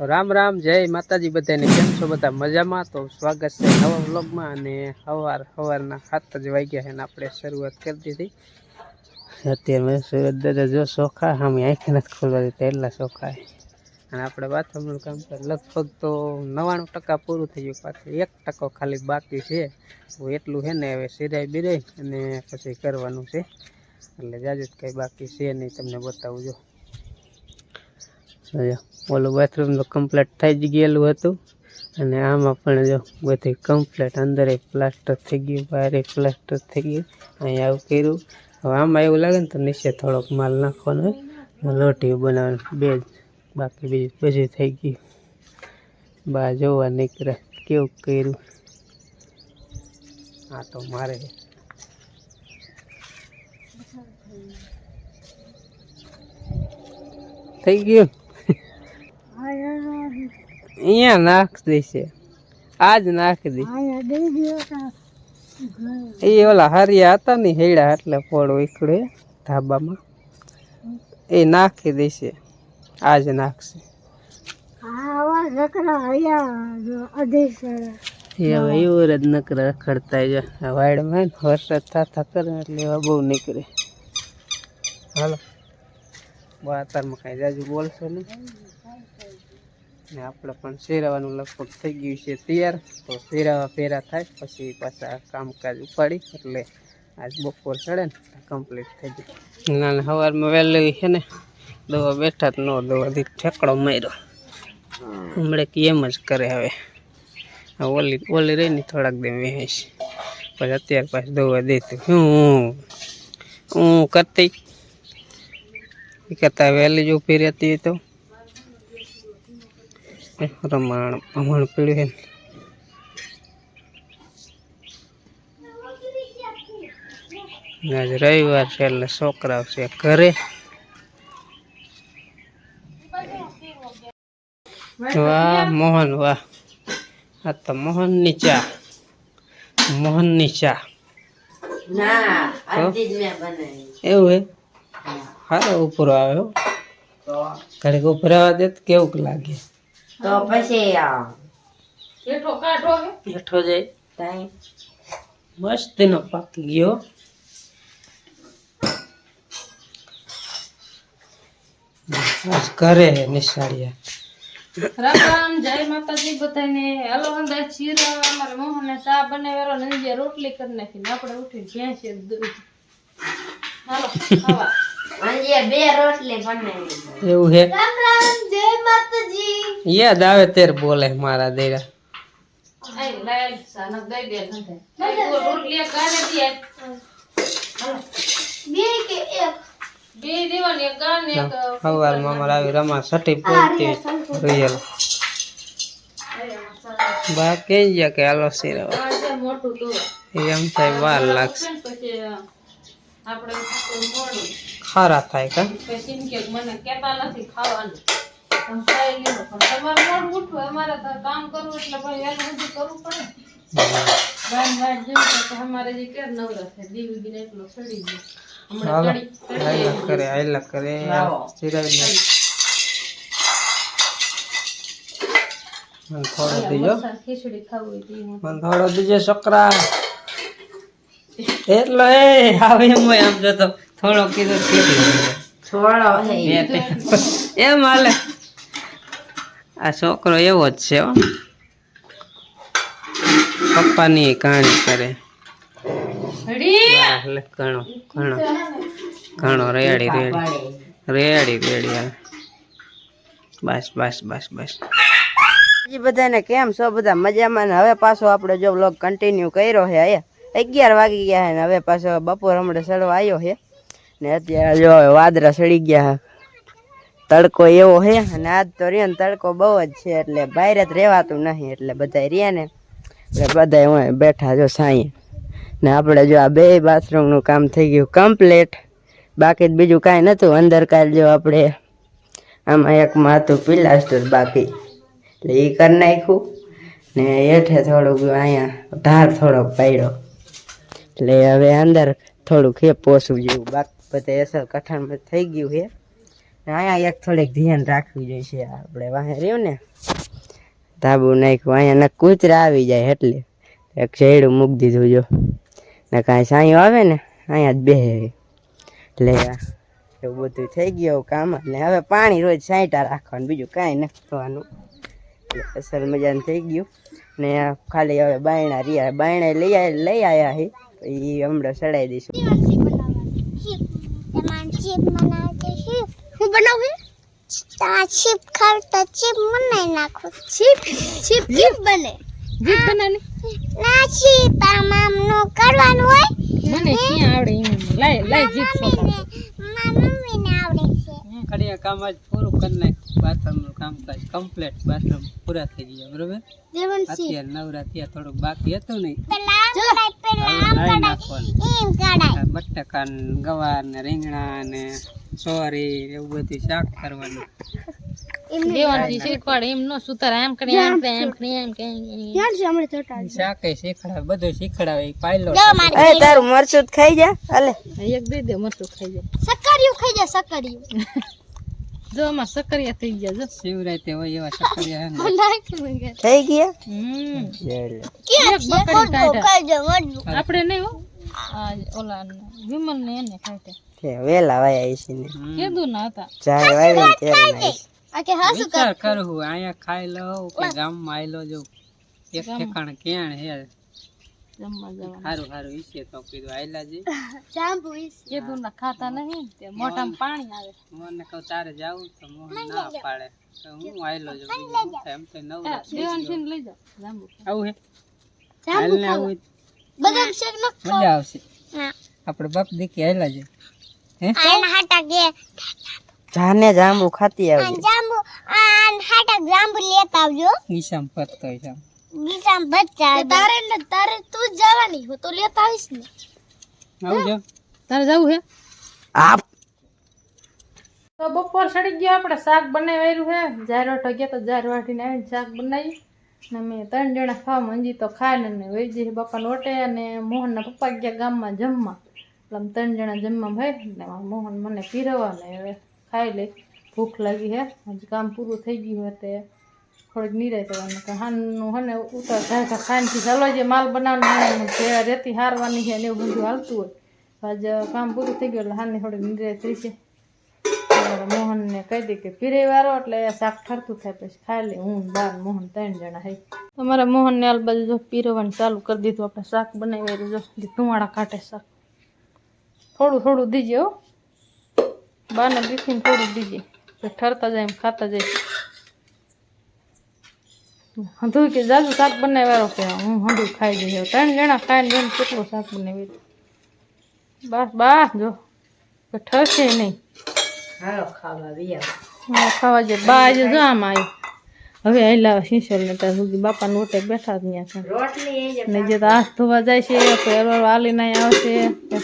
રામ રામ, જય માતાજી બધાને, કેમ છો બધા? મજામાં? તો સ્વાગત છે નવા વ્લોગમાં અને સવાર સવારના સાત જ વાગ્યા છે ને આપણે શરૂઆત કરી દીધી. અત્યારે સુરત દાદા જો ચોખા સામે આંખી નથી ખોલવા દીધા એટલા ચોખા અને આપણે બાથરૂમનું કામ કરે લગભગ તો નવ્વાણું ટકા પૂરું થઈ ગયું, પાછું એક ટકો ખાલી બાકી છે. તો એટલું છે ને, હવે સિરાઈ બિરાઈ અને પછી કરવાનું છે. એટલે જાજુ કંઈ બાકી છે નહીં, તમને બતાવું જો. ઓલું બાથરૂમ તો કમ્પ્લીટ થઈ જ ગયેલું હતું. અને આમાં પણ જો બધી કમ્પ્લીટ અંદરે પ્લાસ્ટર થઈ ગયું બહારે પ્લાસ્ટર થઈ ગયું. અહીંયા આવું કર્યું. હવે આમાં એવું લાગે ને તો નીચે થોડોક માલ નાખવાનો હોય. લોટીઓ બનાવવાનું, બે બાકી બીજું બધું થઈ ગયું. બા જોવા નીકળે, કેવું કર્યું? આ તો મારે. થઈ ગયું? અહીંયા નાખ દેશે આજ નાખ દે એ ઓલા હરિયા હતા ને હેડા એટલે ફળ વીખડે ધાબામાં. એ નાખી દેશે. આજ નાખશે. એવું જ નકર રખડતા જ. વાડમાં વરસાદ થતા કરે એટલે બહુ નીકળે. હાલો. વાતારમાં કાંઈ જાજુ બોલશો નહીં. ને આપણે પણ શેરાવાનું લગભગ થઈ ગયું છે તૈયાર. તો શેરાવા ફેરા થાય, પછી પાછા કામકાજ ઉપાડી, એટલે આજ બપોર ચડે ને કમ્પ્લીટ થઈ જાય. ના સવારમાં વહેલી છે ને, દવા બેઠા જ ન દવાથી ઠેકડો માર્યો. હમણાં કે એમ જ કરે હવે. ઓલી ઓલી રહી ને થોડાક દે વેહીશ પછી અત્યારે પાછી દવા દેતી. હું હું કરતી? કરતાં વહેલી જ ઊભી રહેતી તો? રમાણ ભમણ પીડ્યું છે આજ રવિવાર છે એટલે છોકરાઓ છે ઘરે. વાહ મોહન વાહ. આ તો મોહનની ચા. મોહનની ચા. એવું હે? સારો ઉપરો આવ્યો. ઘડીક ઉપર આવવા દે કેવું લાગે? તો પછી બેઠો જાય. મસ્ત નો પાક ગયો. હે નિશાળિયા. રામ રામ જય માતાજી બધાને. હાલો અંદર ચીરો અમારે મોહનને ચા બનાવેલો ને જે રોટલી કરી નાખી આપણે ઉઠી જ્યાં છે દૂધ. હાલો ખાવા. અંજે બે રોટલી બનાવી. એવું હે? રામ રામ જય માતાજી. યાદ આવે ત્યારે બોલે મારા દેરા. આઈ લાય સાનક દઈ દે નથી આઈ રોટલી એક ગાને દી. આઈ. બે કે હાલો સિરવા એમ થાય વાર લાગશે. આપણે મોડું. ખારા થાય કા? પછી એમ કે મને કેતા નથી ખાવાનું. પણ ખાઈ લીધું પણ તમારે મોડું ઉઠવું અમારે તો કામ કરવું એટલે ભાઈ વહેલું બધું કરવું પડે. બાર વાટ જેવું તો અમારે જે કેર નવરા થાય દીવી ગયો. હમણાં આયલા કરે આયલા મને થોડો દીજો. થોડો દીજો છોકરા. એટલો એ આવે એમ આમ જો તો. થોડો કીધો થોડો એમ હાલે. આ છોકરો એવો જ છે હો. પપ્પાની કહાણી કરે. ઘણો ઘણો ઘણો રેડી રેડી. રેડી રેડી હાલ. બસ બસ બસ બસ. બધાને કેમ છો? બધા મજામાં ને? હવે પાછો આપણે જો બ્લોગ કન્ટિન્યુ કર્યો છે અહીંયા અગિયાર વાગી ગયા છે ને હવે પાછો બપોર હમણાં સડવા આવ્યો છે. ને અત્યારે જો વાદરા સડી ગયા તડકો એવો છે અને આજ તો રહ્યો ને તડકો બહુ જ છે એટલે બહાર જ રહેવાતું નહીં એટલે બધા રહ્યા ને. એટલે બધા હું બેઠા જો સાંઈ. ને આપણે જો આ બે બાથરૂમનું કામ થઈ ગયું કમ્પ્લીટ. બાકી બીજું કાંઈ નહોતું. અંદર કાલ જો આપણે આમાં એકમાં હતું પિલાસ્ટર બાકી. એટલે એ કરી નાખ્યું. ને હેઠે થોડુંક અહીંયા ધાર થોડોક પાડ્યો એટલે હવે અંદર થોડુંક હે પોસું જેવું બાકી. બધે અસર કઠણમાં થઈ ગયું છે. ને અહીંયા એક થોડીક ધ્યાન રાખવું જોઈએ આપણે વાહે રહ્યું ને. ધાબુ નાખ્યું, અહીંયા કૂતરા આવી જાય એટલે. એક શેડું મૂકી દીધું જો. ને કાંઈ સાંયો આવે ને, અહીંયા જ બેસે એટલે એવું બધું થઈ ગયું કામ એટલે હવે પાણી રોજ સાંટા રાખવાનું, બીજું કાંઈ નથી થવાનું. અસલ મજાનું થઈ ગયું. ને ખાલી હવે બાયણા રહ્યા, બાયણા લઈ લઈ આવ્યા છે. એ હમણાં ચડાવી દઈશું ચીપ બનાવતી ચીપ હું બનાવું? તા ચીપ ખાવતા ચીપ બનાવી નાખો. ચીપ ચીપ ચીપ બને? ચીપ બનાની ના ચીપ આમ આમ નો કરવાનું હોય. મને ક્યાં આવડે એમ? લાય લાય જીત મમ્મીને મારા મમ્મીને આવડે છે કડિયા કામ આજ પૂરું કરી નાખ્યું બાથરૂમનું કામકાજ કમ્પ્લીટ બાથરૂમ પૂરા થઈ ગયા બરોબર? અત્યારે નવરા ત્યાં થોડુંક બાકી હતું નહીં. પેલા આમ કડાય પેલા હવે આમ નાઈ કડાય નાખવાનું. એમ કડાય આ બટાકા ગવાર ને રીંગણા ને સોરી એવું બધું શાક કરવાનું. તારું મરચું ખાઈ જા એક બે દે મરચું ખાઈ જાય સકરિયું ખાઈ જાય સકરિયું જો આમાં સકરિયા થઈ ગયા જો શિવરાતે હોય એવા સકરિયા હે થઈ ગયા? હમ. એક બકરી કાઢા. આપણે નહીં હો. આ ઓલા વિમલ ને એને ખાઈ છે વેલા વાયા છે ને. કીધું ના હતા. ચાય વાવી ત્યારે નાઈશ. આ કે હાસુ વિચાર કરું અહીંયા ખાઈ લઉં કે ગામમાં આયલો જો. એક ઠેકાણ ક્યાં હે? જમવા જવાનું. સારું સારું ઈશે તો કીધું આયલા જી. જાંબુ કીધું ના ખાતા નહીં તે મોઢામાં પાણી આવે. મોહનને કહું તારે જાવું તો મોહન ના પાડે. તો હું આયલો જો એમ તો નવરા દેવાન. લઈ જાંબુ આવું હે? ને આવું બદામ શેક નો મજા આવશે. આપણે બાપ દીકી આયલા છે. હે? આના હાટા ગે જાને જાંબુ ખાતી આવજો. જાંબુ આન હાટા જાંબુ લેતા આવજો. ઈશામ પતતો ઈશામ ગીતામ બચ્ચા તારે ને તારે તું જવાની હું તો લેતા આવીશ ને. આવું છે? તારે જવું છે? આપ તો બપોર સડી ગયો આપણે શાક બનાવ્યું છે. જાર વાટો ગયા તો જાર વાટીને આવીને શાક બનાવી. ને મેં ત્રણ જણા ખાવા મંજી તો ખાય ને વૈજી બાપા લોટે અને મોહનના પપ્પા ગયા ગામમાં જમવા. એટલે ત્રણ જણા જમવા ભાઈ ને મોહન મને પીરવવા ને હવે ખાઈ લે. ભૂખ લાગી હે હજી કામ પૂરું થઈ ગયું હે તે. થોડીક નિરાય કરવાનું. કે હાનનું હે ઉતાર થાય તો ખાનથી ચાલો જે માલ બનાવવાનો જે રેતી હારવાની છે ને એવું બધું હાલતું હોય. આજે કામ પૂરું થઈ ગયું એટલે હાનની થોડીક નિરાય થઈ છે. મોહનને કહી દે કે પીરે વારો એટલે શાક ઠરતું થાય પછી ખાઈ લે. હું, બાર, મોહન, ત્રણ જણા હઈ તમારા મોહનને આલ બાજુ જો પીરવાનું ચાલુ કરી દીધું, આપણે શાક બનાવી જો ધુમાડા કાઢે શાક. થોડું થોડું દીજે હો. બાને દીખીને થોડું દીજે. ઠરતા જાય એમ ખાતા જાય. હંધું કે જાજુ શાક બનાવ્યો કે હું હંધું ખાઈ જઈએ ત્રણ જણા ખાઈને જોઈને કેટલું શાક બનાવી બસ બસ જો. ઠરશે નહીં. હાલો ખાવા વિયા. ખાવા જે બા આજે જો આમ આવ્યું હવે આયલા શીશોલ ને ત્યાં સુધી બાપાને ઓટે બેઠા જ ત્યાં છે. ને જે તો હાથ ધોવા જાય છે અરવાર આલીને અહીં આવશે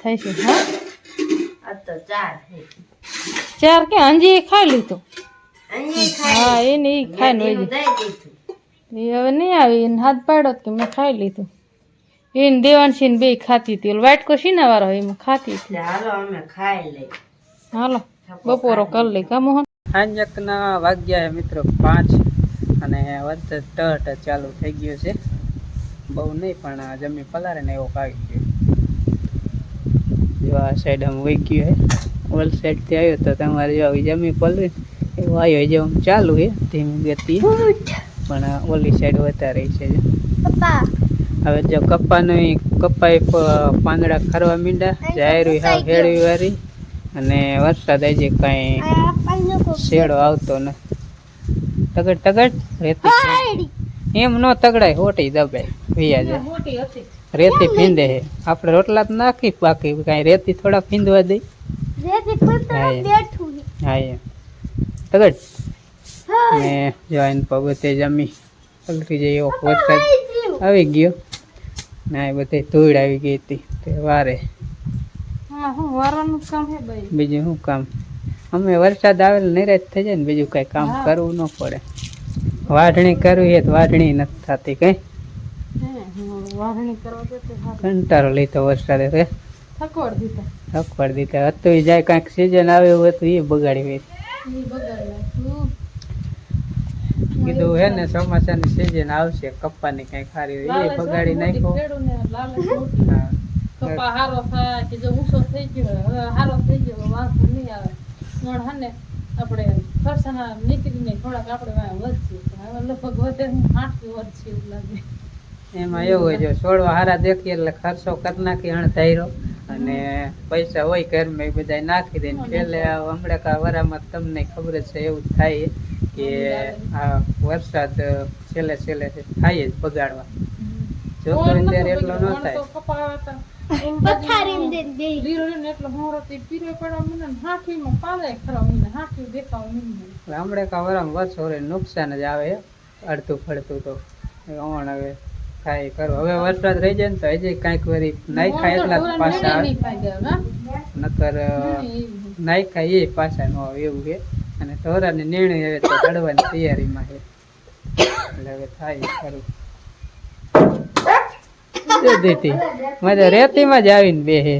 થાય છે. હા? ચાર કે અંજી ખાઈ લીધું. હા એને ઈ ખાઈને વહી દઈ દીધું. ગઈ એ હવે નહીં આવી એને હાથ પાડો કે મેં ખાઈ લીધું. એને દેવાંશી ને બે ખાતી હતી. ઓલો વાટકો શીના વાળો એમાં ખાતી હતી. હાલો અમે ખાઈ લઈ હાલો બપોરો કરી લઈ કા મોહન? સાંજકના વાગ્યા મિત્રો પાંચ અને વરસાદ ટહટ ચાલુ થઈ ગયો છે. બહુ નહીં પણ જમી પલારે ને એવો આવી ગયો. જો આ સાઈડ આમ વહી ગયો હે. ઓલ સાઈડથી આવ્યો તો તમારે જો જમી પલવી. એવો આવ્યો જો આમ ચાલુ હે ધીમી ગતિ પણ ઓલી સાઈડ વધારે છે. હવે જો કપ્પાનું કપ્પાએ પ- પાંદડા ખરવા મીંડા જાહેરું હાવ હેળવી વારી અને વરસાદ આજે કાંઈ શેડો આવતો ન તગડ તગડ રેતી એમ નો તગડાય હોટી દબાય વિયા જાય. રેતી ફીંદે હે આપણે રોટલા તો નાખી બાકી કાંઈ રેતી થોડા ફીંદવા દઈ રેતી હા, બેઠું હા એમ. તગડ. ને જોઈને પગતે જમી પલટી જઈ એવો વરસાદ આવી ગયો. ને એ બધે ધૂળ આવી ગઈ હતી. તે વારે. બીજું શું કામ? અમે વરસાદ આવેલ નિરાશ થઈ જાય ને બીજું કઈ કામ કરવું ન પડે. વાઢણી કરવી એ તો વાઢણી નથી થતી કઈ. કંટાળો લીધો વરસાદે રે થકવાડ દીધા. થકવાડ દીધા. હતું જાય કાંઈક સિઝન આવ્યું હતું એ બગાડી. હોય. કીધું હે ને ચોમાસાની સિઝન આવશે કપ્પાની કઈ ખારી હોય એ બગાડી નાખો હારો થાય કે જો ઊંચો થઈ ગયો હવે હારો થઈ ગયો વાંધો નહીં આવે. પણ હે ને આપણે નીકળીને થોડાક આપણે વધશે હવે લગભગ વધે હું આઠથી વધશે એવું લાગે. એમાં એવું હોય જો છોડવા હારા દેખીએ એટલે ખર્ચો કરી નાખી હણ ધાર્યો અને પૈસા હોય ઘરમાં એ બધા નાખી દે છેલ્લે હમણાં કા વરામાં તમને ખબર છે એવું થાય કે આ વરસાદ છેલ્લે છેલ્લે થાય જ બગાડવા. જો તો અત્યારે એટલો ન થાય. પથારીમાં એટલો પીરો મને હાથીમાં પાલે ખરા મને હાથી દેખાવ નહીં હમણાં વર્ષો નુકસાન જ આવે અડધું ફળતું તો. ઓણ હવે થાય કરો હવે વરસાદ રહી જાય ને તો હજી કાંઈક વરી નાખ્યા એટલા જ પાછા. નકર નાઈ ખાય એ પાછા ન આવે એવું છે અને તોરાને નિર્ણય હવે તો ચડવાની તૈયારીમાં છે. એટલે હવે થાય ખરું. જો દીધી મજા રેતીમાં જ આવીને બે હે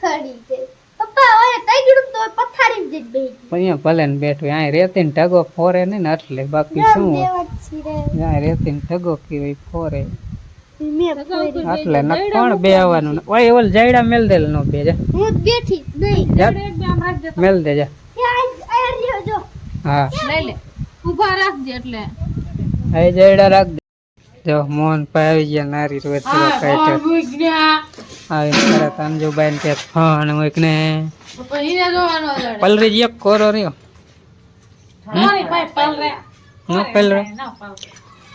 ખડી અહીંયા ભલે ને બેઠું અહીં રેતીને ઢગો ફોરે નહીં ને એટલે બાકી શું? હોય દેવા છી રે. ત્યાં રેતીને ઢગો કીધી ફોરે. એટલે ન કોણ બે આવવાનું ઓય ઓલ જાયડા મેલ નો બે જા. હું બેઠી નહીં. જા, એક બે આમ રાખજે મેલ દે જા. હા. લઈ લે. ઊભા રાખજે એટલે. જાયડા રાખ જો મોહન ભાઈ આવી ગયા નારી રોજ આવી તરત અંજુબાઈ કે ફોન મૂક ને. પલરી એક કોરો રહ્યો. મારી પાસે પાલ નો પલરો?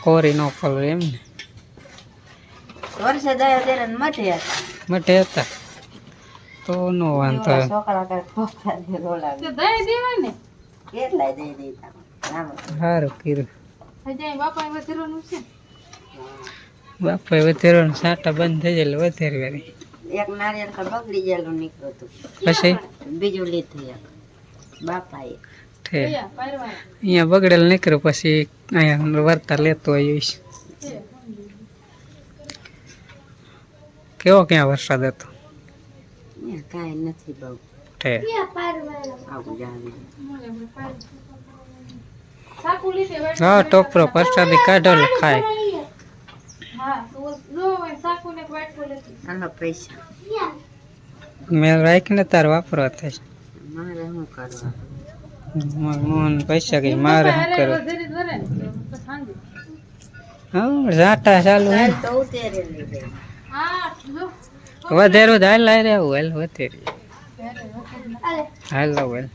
કોરી નો પલરો એમ ને. મટે હતા. મટે હતા. તો નો વાંધો. ને. સારું કર્યું. બાપા એ છે. બાપા વધારો સાટા બંધ થઈ જાય એટલે વધારે વારી એક નારિયેળ તો બગડી ગયેલું નીકળ્યું હતું. પછી? બીજું લીધું એક. બાપાએ. અહીંયા બગડેલ નીકળ્યું પછી અહીંયા વર્તા લેતો આવીશ કેવો ક્યાં વરસાદ હતો? કાંઈ નથી બહુ. હા ટોપરો પરસાદી કાઢો ખાય. હા તો જો હોય સાકુ ને વાટકો લેતી આનો પૈસા. મેં રાખીને તાર વાપરવા થાય. મારે શું કરવા? મોહન પૈસા કઈ મારે શું કરવું? હા ઝાટા ચાલુ હે. તો ઉતેરી લીધે હા જો. વધેરું હાલ હાલ રહેવું હાલ વધેરી હાલ હાલ.